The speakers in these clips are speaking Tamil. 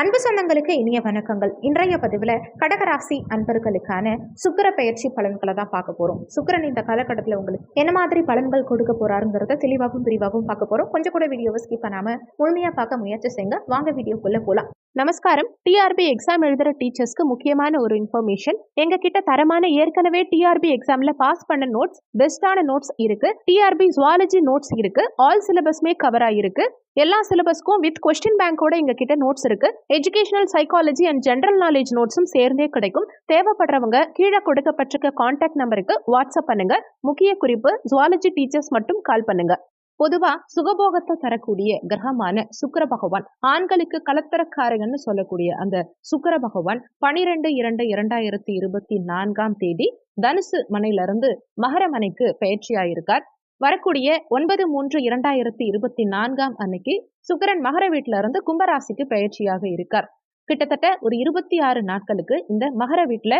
அன்பு சொந்தங்களுக்கு இனிய வணக்கங்கள். இன்றைய பதிவில் கடகராசி அன்பர்களுக்கான சுக்கர பயிற்சி பலன்களை தான் பார்க்க போகிறோம் சுக்கரன் இந்த காலகட்டத்தில் உங்களுக்கு என்ன மாதிரி பலன்கள் கொடுக்க போறாருங்கிறத தெளிவாகவும் விரிவாகவும் பார்க்க போகிறோம் கொஞ்சம் கூட வீடியோவை ஸ்கிப் பண்ணாமல் முழுமையாக பார்க்க முயற்சி செய்யுங்க. வாங்க வீடியோக்குள்ளே போகலாம் நமஸ்காரம். டிஆர்பி எக்ஸாம் எழுதுகிற டீச்சர்ஸ்க்கு முக்கியமான ஒரு இன்ஃபர்மேஷன் எங்க கிட்ட தரமான ஏற்கனவே டிஆர்பி எக்ஸாம்ல பாஸ் பண்ண நோட்ஸ் பெஸ்டான நோட்ஸ் இருக்கு. டிஆர்பி ஜுவாலஜி நோட்ஸ் இருக்கு. ஆல் சிலபஸ்மே கவர் ஆயிருக்கு எல்லா சிலபஸ்க்கும் வித் கொஸ்டின் பேங்கோட எங்க கிட்ட நோட்ஸ் இருக்கு educational psychology and general knowledge நோட்ஸும் சேர்ந்தே கிடைக்கும். தேவைப்படுறவங்க கீழே கொடுக்கப்பட்டிருக்க கான்டாக்ட் நம்பருக்கு வாட்ஸ்அப் பண்ணுங்க. முக்கிய குறிப்பு ஜுவாலஜி டீச்சர்ஸ் மட்டும் கால் பண்ணுங்க. பொதுவா சுகபோகத்தை தரக்கூடிய கிரகமான சுக்கர பகவான் ஆண்களுக்கு கலத்தரக்காரகன்னு சொல்லக்கூடிய அந்த சுக்கர பகவான் பனிரெண்டு இரண்டு இரண்டாயிரத்தி இருபத்தி நான்காம் தேதி தனுசு மனையிலிருந்து மகர மனைக்கு பயிற்சியாயிருக்கார். வரக்கூடிய ஒன்பது மூன்று இரண்டாயிரத்தி இருபத்தி நான்காம் அன்னைக்கு சுக்கரன் மகர வீட்டில இருந்து கும்பராசிக்கு பயிற்சியாக இருக்கார். கிட்டத்தட்ட ஒரு இருபத்தி ஆறு நாட்களுக்கு இந்த மகர வீட்டுல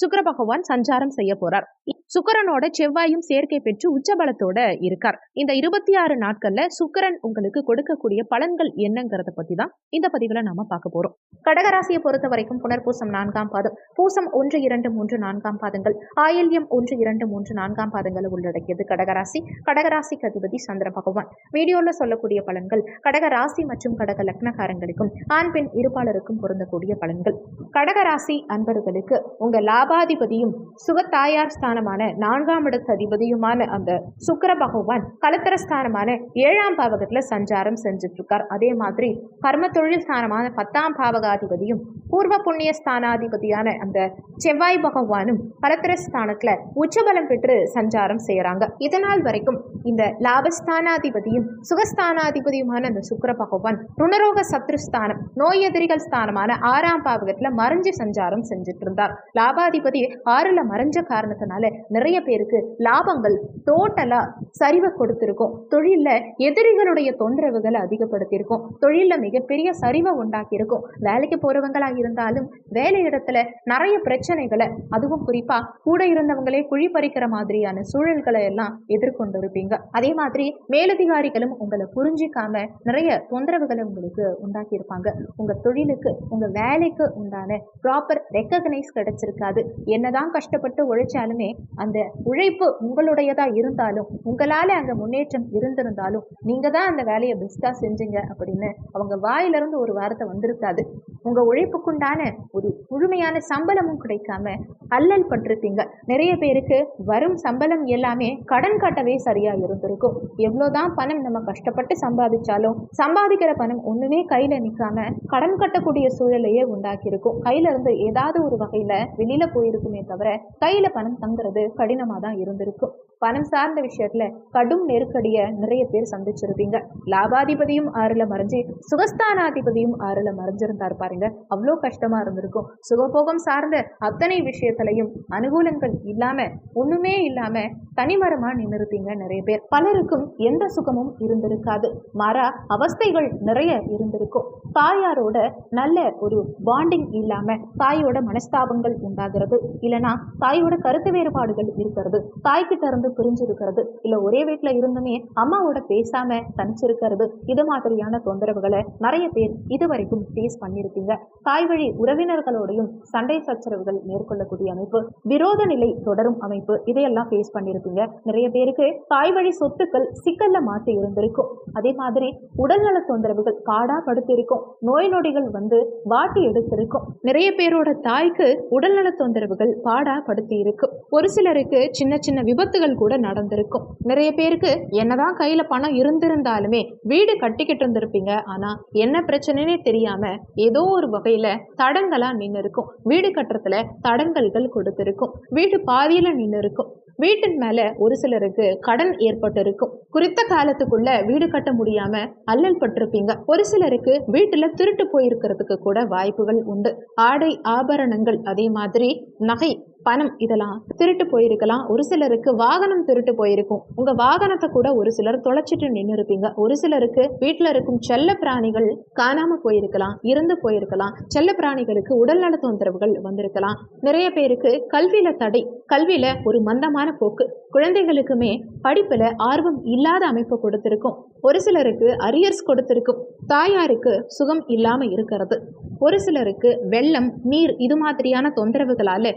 சுக்கர பகவான் சஞ்சாரம் செய்ய போறார். சுக்கரனோட செவ்வாயும் சேர்க்கை பெற்று உச்சபலத்தோட இருக்கார். இந்த இருபத்தி ஆறு நாட்கள்ல சுக்கரன் உங்களுக்கு கொடுக்கக்கூடிய பலன்கள் என்னங்கிறத பத்தி தான் இந்த பதிவுல நாம பார்க்க போறோம். கடகராசியை பொறுத்த வரைக்கும் புனர்பூசம் நான்காம் பாதம். பூசம் ஒன்று இரண்டு மூன்று நான்காம் பாதங்கள். ஆயில்யம் ஒன்று இரண்டு மூன்று நான்காம் பாதங்களை உள்ளடக்கியது கடகராசி. கடகராசி அதிபதி சந்திர பகவான். வீடியோல சொல்லக்கூடிய பலன்கள் கடகராசி மற்றும் கடக லக்னகாரங்களுக்கும் ஆண் பெண் இருப்பாளருக்கும் பொருந்தக்கூடிய பலன்கள். கடகராசி அன்பர்களுக்கு உங்கள் லாபாதிபதியும் சுகத்தாயார் ஸ்தானமான நான்காம் இடத்து அதிபதியுமான அந்த சுக்கர பகவான் கலத்தர ஸ்தானமான ஏழாம் பாவகத்துல சஞ்சாரம் செஞ்சுட்டு இருக்கார் அதே மாதிரி கர்ம தொழில் ஸ்தானமான பத்தாம் பாவகாதிபதியும் பூர்வ புண்ணிய ஸ்தானாதிபதியான அந்த செவ்வாய் பகவானும் கலத்தர ஸ்தானத்துல உச்சபலம் பெற்று சஞ்சாரம் செய்யறாங்க இதனால் வரைக்கும் இந்த லாபஸ்தானாதிபதியும் சுகஸ்தானாதிபதியுமான அந்த சுக்கர பகவான் ருணரோக சத்ருஸ்தானம் நோய் எதிரிகள் ஸ்தானமான ஆறாம் பாவகத்துல மறைஞ்சு சஞ்சாரம் செஞ்சுட்டு இருந்தார் லாப லாபாதிபதி ஆறுல மறைஞ்ச காரணத்தினால நிறைய பேருக்கு லாபங்கள் டோட்டலா சரிவை கொடுத்திருக்கும். தொழிலில் எதிரிகளுடைய தொந்தரவுகளை அதிகப்படுத்தியிருக்கும். தொழிலில் மிகப்பெரிய சரிவை உண்டாக்கியிருக்கும். வேலைக்கு போகிறவங்களாக இருந்தாலும் வேலை இடத்துல நிறைய பிரச்சனைகளை அதுவும் குறிப்பாக கூட இருந்தவங்களே குழி பறிக்கிற மாதிரியான சூழல்களை எல்லாம் எதிர்கொண்டு இருப்பீங்க அதே மாதிரி மேலதிகாரிகளும் உங்களை புரிஞ்சிக்காம நிறைய தொந்தரவுகளை உங்களுக்கு உண்டாக்கியிருப்பாங்க. உங்கள் தொழிலுக்கு உங்கள் வேலைக்கு உண்டான ப்ராப்பர் ரெக்கக்னைஸ் கிடைச்சிருக்காது. என்னதான் கஷ்டப்பட்டு உழைச்சாலுமே அந்த உழைப்பு உங்களுடையதாக இருந்தாலும் உங்களால அங்க முன்னேற்றம் இருந்திருந்தாலும் நீங்க தான் அந்த வேலையை பெஸ்டா செஞ்சீங்க அப்படின்னு அவங்க வாயிலிருந்து ஒரு வார்த்தை வந்திருக்காது. உங்க உழைப்புக்குண்டான ஒரு முழுமையான சம்பளமும் கிடைக்காம அல்லல் பட்டிருப்பீங்க. நிறைய பேருக்கு வரும் சம்பளம் எல்லாமே கடன் கட்டவே சரியா இருந்திருக்கும். எவ்வளவுதான் பணம் நம்ம கஷ்டப்பட்டு சம்பாதிச்சாலும் சம்பாதிக்கிற பணம் ஒண்ணுமே கையில நிக்காம கடன் கட்டக்கூடிய சூழலையே உண்டாக்கி இருக்கும் கையில இருந்து ஏதாவது ஒரு வகையில வெளியில போயிருக்குமே தவிர கையில பணம் தங்குறது கடினமா தான் இருந்திருக்கும். பணம் சார்ந்த விஷயத்துல கடும் நெருக்கடிய நிறைய பேர் சந்திச்சிருப்பீங்க. லாபாதிபதியும் ஆறுல மறைஞ்சு சுகஸ்தானாதிபதியும் ஆறுல மறைஞ்சிருந்தார் பாருங்க. அவ்வளோ கஷ்டமா இருந்திருக்கும். சுகபோகம் சார்ந்த அத்தனை விஷயத்திலையும் அனுகூலங்கள் இல்லாம ஒண்ணுமே இல்லாம தனிமரமா நின்றுருப்பீங்க நிறைய பேர். பலருக்கும் எந்த சுகமும் இருந்திருக்காது. மாறா அவஸ்தைகள் நிறைய இருந்திருக்கும். தாயாரோட நல்ல ஒரு பாண்டிங் இல்லாம தாயோட மனஸ்தாபங்கள் உண்டாகிறது. இல்லைனா தாயோட கருத்து வேறுபாடுகள் இருக்கிறது. தாய்கிட்ட இருந்து பிரிஞ்சிருக்கிறது. இல்ல ஒரே வீட்டுல இருந்துமே அம்மாவோட பேசாம தனிச்சிருக்கிறது இது மாதிரியான தொந்தரவுகளை நிறைய பேர் இதுவரைக்கும் ஃபேஸ் பண்ணியிருப்பீங்க தாய் வழி உறவினர்களோடையும் சண்டை சச்சரவுகள் மேற்கொள்ளக்கூடிய அமைப்பு விரோத நிலை தொடரும் அமைப்பு இதையெல்லாம் ஃபேஸ் பண்ணியிருப்பீங்க நிறைய பேருக்கு தாய் வழி சொத்துக்கள் சிக்கல்ல மாட்டி இருந்திருக்கும். அதே மாதிரி உடல்நல தொந்தரவுகள் காடா படுத்திருக்கும் நோய் நொடிகள் வந்து வாட்டி எடுத்திருக்கும். நிறைய பேரோட தாய்க்கு உடல்நல தொந்தரவுகள் பாடா படுத்தி இருக்கும் ஒரு சிலருக்கு சின்ன சின்ன விபத்துகள் கூட நடந்திருக்கும். நிறைய பேருக்கு என்னதான் கையில பணம் இருந்திருந்தாலுமே வீடு கட்டிக்கிட்டு இருந்திருப்பீங்க. ஆனா என்ன பிரச்சனைனே தெரியாம ஏதோ ஒரு வகையில தடங்களா நின்று இருக்கும் வீடு கட்டுறதுல தடங்கல்கள் கொடுத்திருக்கும். வீடு பாதியில நின்று இருக்கும் வீட்டின் மேல ஒரு சிலருக்கு கடன் ஏற்பட்டு இருக்கும் குறித்த காலத்துக்குள்ள வீடு கட்ட முடியாம அல்லல் பட்டிருப்பீங்க. ஒரு சிலருக்கு வீட்டுல திருட்டு போயிருக்கிறதுக்கு கூட வாய்ப்புகள் உண்டு. ஆடை ஆபரணங்கள் அதே மாதிரி நகை பணம் இதெல்லாம் திருட்டு போயிருக்கலாம். ஒரு சிலருக்கு வாகனம் திருட்டு போயிருக்கும். உங்க வாகனத்தை கூட ஒரு சிலர் தொலைச்சிட்டு நின்று இருப்பீங்க ஒரு சிலருக்கு வீட்டுல இருக்கும் செல்ல பிராணிகள் காணாம போயிருக்கலாம் இருந்து போயிருக்கலாம். செல்ல பிராணிகளுக்கு உடல்நல தொந்தரவுகள் வந்திருக்கலாம். நிறைய பேருக்கு கல்வியில தடை கல்வியில ஒரு மந்தமான போக்கு. குழந்தைகளுக்குமே படிப்புல ஆர்வம் இல்லாத அமைப்பு கொடுத்திருக்கும். ஒரு சிலருக்கு அரியர்ஸ் கொடுத்திருக்கும். தாயாருக்கு சுகம் இல்லாம இருக்கிறது. ஒரு சிலருக்கு வெள்ளம் நீர் இது மாதிரியான தொந்தரவுகளால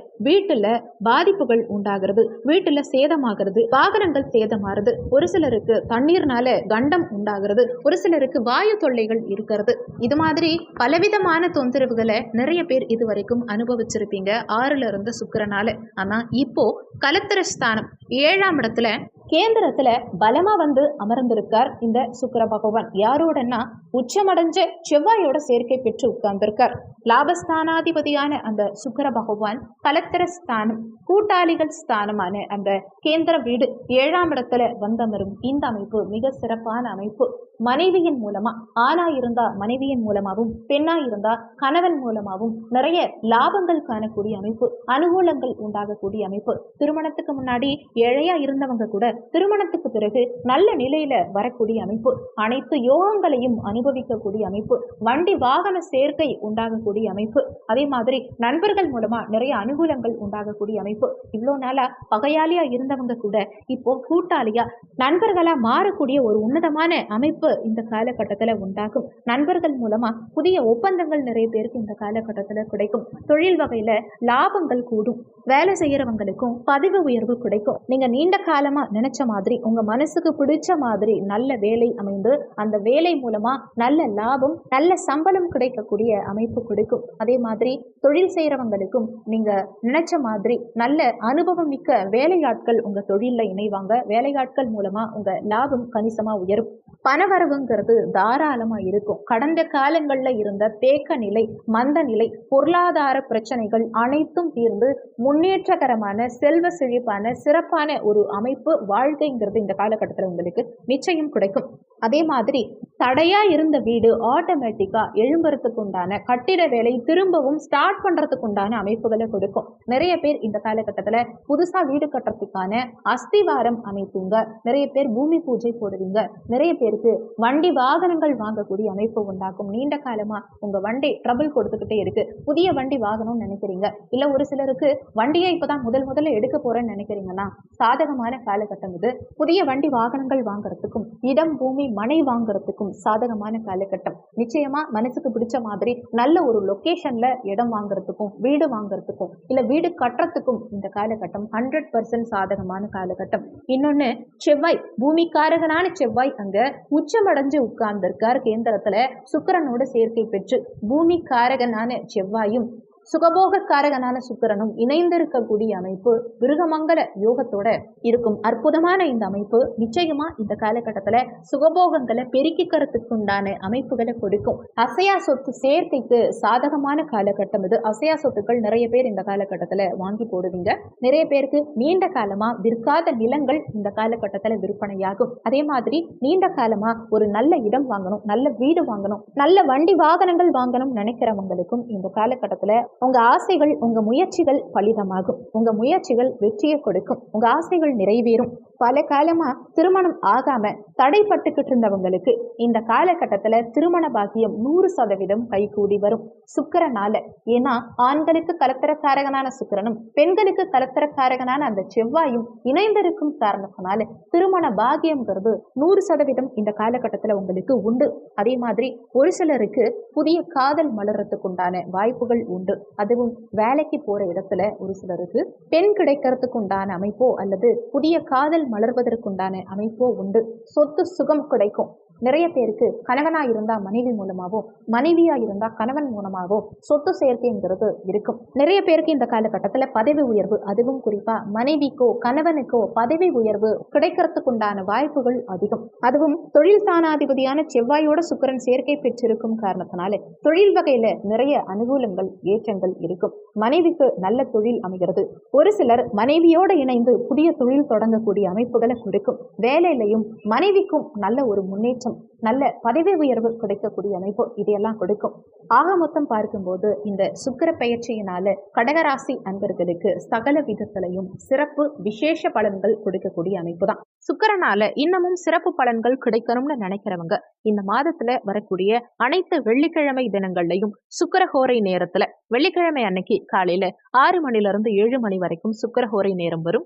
வீட்டுல பாதிப்புகள் உண்டாகிறது வீட்டுல சேதமாகிறது வாகனங்கள் சேதமாகிறது ஒரு சிலருக்கு தண்ணீர்னால கண்டம் உண்டாகிறது ஒரு சிலருக்கு வாயு தொல்லைகள் இருக்கிறது. இது மாதிரி பலவிதமான தொந்தரவுகளை நிறைய பேர் இது வரைக்கும் அனுபவிச்சிருப்பீங்க. ஆறுல இருந்த சுக்கிரனால. ஆனா இப்போ கலத்திர ஸ்தானம் ஏழாம் இடத்துல கேந்திரத்துல பலமா வந்து அமர்ந்திருக்கார் இந்த சுக்கர பகவான். யாரோடன்னா உச்சமடைஞ்ச செவ்வாயோட சேர்க்கை பெற்று உட்கார்ந்திருக்கார். லாபஸ்தானாதிபதியான அந்த சுக்கர பகவான் கலத்திர ஸ்தானம் கூட்டாளிகள் ஸ்தானமான அந்த கேந்திர வீடு ஏழாம் இடத்துல வந்தமரும் இந்த அமைப்பு மிக சிறப்பான அமைப்பு. மனைவியின் மூலமா ஆணா இருந்தா மனைவியின் மூலமாகவும் பெண்ணா இருந்தா கணவன் மூலமாகவும் நிறைய லாபங்கள் காணக்கூடிய அமைப்பு அனுகூலங்கள் உண்டாகக்கூடிய அமைப்பு. திருமணத்துக்கு முன்னாடி ஏழையா இருந்தவங்க கூட திருமணத்துக்கு பிறகு நல்ல நிலையில வரக்கூடிய அமைப்பு அனைத்து யோகங்களையும் அனுபவிக்கக்கூடிய அமைப்பு வண்டி வாகன சேர்க்கை உண்டாகக்கூடிய அமைப்பு அதே மாதிரி நண்பர்கள் மூலமா நிறைய அனுகூலங்கள் உண்டாகக்கூடிய அமைப்பு. இவ்வளோ நாளா பகையாளியா இருந்தவங்க கூட இப்போ கூட்டாளியா நண்பர்களா மாறக்கூடிய ஒரு உன்னதமான அமைப்பு இந்த காலகட்டத்துல உண்டாகும். நண்பர்கள் மூலமா புதிய ஒப்பந்தங்கள் நிறைய பேருக்கு இந்த காலகட்டத்துல கிடைக்கும். தொழில் வகையில லாபங்கள் கூடும். வேலை செய்கிறவங்களுக்கும் பதவி உயர்வு கிடைக்கும். நீங்க நீண்ட காலமா நினைச்ச மாதிரி உங்க மனசுக்கு பிடிச்ச மாதிரி நல்ல வேலை அமைந்து அந்த வேலை மூலமா நல்ல லாபம் நல்ல சம்பளம் கிடைக்கக்கூடிய அமைப்பு கிடைக்கும். அதே மாதிரி தொழில் செய்கிறவங்களுக்கும் நீங்க நினைச்ச மாதிரி நல்ல அனுபவம் மிக்க வேலையாட்கள் உங்க தொழிலில் இணைவாங்க. வேலையாட்கள் மூலமா உங்க லாபம் கணிசமா உயரும். பணவரவுங்கிறது தாராளமா இருக்கும். கடந்த காலங்களில் இருந்த தேக்க நிலை மந்த நிலை பொருளாதார பிரச்சனைகள் அனைத்தும் தீர்ந்து முன்னேற்றகரமான செல்வ செழிப்பான சிறப்பான ஒரு அமைப்பு வாழ்க்கைங்கிறது இந்த காலகட்டத்தில் உங்களுக்கு நிச்சயம் கிடைக்கும். அதே மாதிரி தடையா இருந்த வீடு ஆட்டோமேட்டிக்கா எழும்புறதுக்கு உண்டான கட்டிட வேலை திரும்பவும் ஸ்டார்ட் பண்றதுக்கு உண்டான அமைப்புகளை கொடுக்கும். நிறைய பேர் இந்த காலகட்டத்துல புதுசா வீடு கட்டுறதுக்கான அஸ்திவாரம் அமைப்புங்க. நிறைய பேர் பூமி பூஜை போடுவீங்க. நிறைய பேருக்கு வண்டி வாகனங்கள் வாங்கக்கூடிய அமைப்பு உண்டாக்கும். நீண்ட காலமா உங்க வண்டி ட்ரபிள் கொடுத்துக்கிட்டே இருக்கு. புதிய வண்டி வாங்கணும்னு நினைக்கிறீங்க. இல்ல ஒரு சிலருக்கு வண்டியை இப்போதான் முதல் முதல்ல எடுக்க போறேன்னு நினைக்கிறீங்கன்னா சாதகமான காலகட்டம் இது. புதிய வண்டி வாகனங்கள் வாங்குறதுக்கும் இடம் பூமி மனை வாங்குறதுக்கும் சாதகமான காலகட்டம். நிச்சயமா மனசுக்கு பிடிச்ச மாதிரி நல்ல ஒரு லொக்கேஷன்ல இடம் வாங்குறதுக்கும் வீடு வாங்குறதுக்கும் இல்ல வீடு கட்டுறதுக்கும் இந்த காலகட்டம் ஹண்ட்ரட் பர்சன்ட் சாதகமான காலகட்டம். இன்னொன்னு செவ்வாய். பூமிக்காரகனான செவ்வாய் அங்க உச்சமடைஞ்சு உட்கார்ந்திருக்கார் கேந்திரத்துல சுக்கிரனோட சேர்க்கை பெற்று பூமிக்காரகனான செவ்வாயும் சுகபோகக்காரகனான சுக்கரனும் இணைந்திருக்கக்கூடிய அமைப்பு விருகமங்கல யோகத்தோட இருக்கும் அற்புதமான இந்த அமைப்பு நிச்சயமா இந்த காலகட்டத்துல சுகபோகங்களை பெருக்கிக்கிறதுக்கு உண்டான அமைப்புகளை கொடுக்கும். அசையா சொத்து சேர்க்கைக்கு சாதகமான காலகட்டம் இது. அசையா சொத்துக்கள் நிறைய பேர் இந்த காலகட்டத்துல வாங்கி போடுவீங்க. நிறைய பேருக்கு நீண்ட காலமா விற்காத நிலங்கள் இந்த காலகட்டத்துல விற்பனையாகும். அதே மாதிரி நீண்ட காலமா ஒரு நல்ல இடம் வாங்கணும் நல்ல வீடு வாங்கணும் நல்ல வண்டி வாகனங்கள் வாங்கணும் நினைக்கிறவங்களுக்கும் இந்த காலகட்டத்துல உங்க ஆசைகள் உங்க முயற்சிகள் பலிதமாகும். உங்க முயற்சிகள் வெற்றியை கொடுக்கும். உங்க ஆசைகள் நிறைவேறும். பல காலமா திருமணம் ஆகாம தடைப்பட்டுக்கிட்டு இருந்தவங்களுக்கு இந்த காலகட்டத்துல திருமண பாக்கியம் நூறு சதவீதம் கைகூடி வரும். சுக்கரனால. ஏன்னா ஆண்களுக்கு கலத்தரக்காரகனான சுக்கிரனும் பெண்களுக்கு கலத்தரக்காரகனான அந்த செவ்வாயும் இணைந்திருக்கும் காரணத்தினால திருமண பாகியம்ங்கிறது நூறு சதவீதம் இந்த காலகட்டத்துல உங்களுக்கு உண்டு. அதே மாதிரி ஒரு சிலருக்கு புதிய காதல் மலர்றதுக்கு உண்டான வாய்ப்புகள் உண்டு. அதுவும் வேலைக்கு போற இடத்துல ஒரு சிலருக்கு பெண் கிடைக்கிறதுக்கு உண்டான அமைப்போ அல்லது புதிய காதல் மலர்வதற்குண்டான அமைப்போ உண்டு. சொத்து சுகம் கிடைக்கும். நிறைய பேருக்கு கணவனா இருந்தா மனைவி மூலமாகவோ மனைவியா இருந்தா கணவன் மூலமாகவோ சொத்து சேர்க்கைங்கிறது இருக்கும். நிறைய பேருக்கு இந்த காலகட்டத்துல பதவி உயர்வு அதுவும் குறிப்பா மனைவிக்கோ கணவனுக்கோ பதவி உயர்வு கிடைக்கிறதுக்கு உண்டான வாய்ப்புகள் அதிகம். அதுவும் தொழில் சாணாதிபதியான செவ்வாயோட சுக்கரன் சேர்க்கை பெற்றிருக்கும் காரணத்தினால தொழில் வகையில நிறைய அனுகூலங்கள் ஏற்றங்கள் இருக்கும். மனைவிக்கு நல்ல தொழில் அமைகிறது. ஒரு சிலர் மனைவியோட இணைந்து புதிய தொழில் தொடங்கக்கூடிய அமைப்புகளை கொடுக்கும். வேலையிலையும் மனைவிக்கும் நல்ல ஒரு முன்னேற்றம் நல்ல பதவி உயர்வு கிடைக்கக்கூடிய அமைப்பு இதையெல்லாம் கொடுக்கும். ஆக மொத்தம் பார்க்கும்போது இந்த சுக்கிர பயிற்சியினால கடகராசி அன்பர்களுக்கு சகல விதத்திலையும் சிறப்பு விசேஷ பலன்கள் கொடுக்கக்கூடிய அமைப்பு தான் சுக்கரனால இன்னமும் சிறப்பு பலன்கள் கிடைக்கணும்னு நினைக்கிறவங்க இந்த மாதத்துல வரக்கூடிய அனைத்து வெள்ளிக்கிழமை தினங்கள்லயும் சுக்கரஹோரை நேரத்துல வெள்ளிக்கிழமை அன்னைக்கு காலையில ஆறு மணில இருந்து ஏழு மணி வரைக்கும் சுக்கரஹோரை நேரம் வரும்.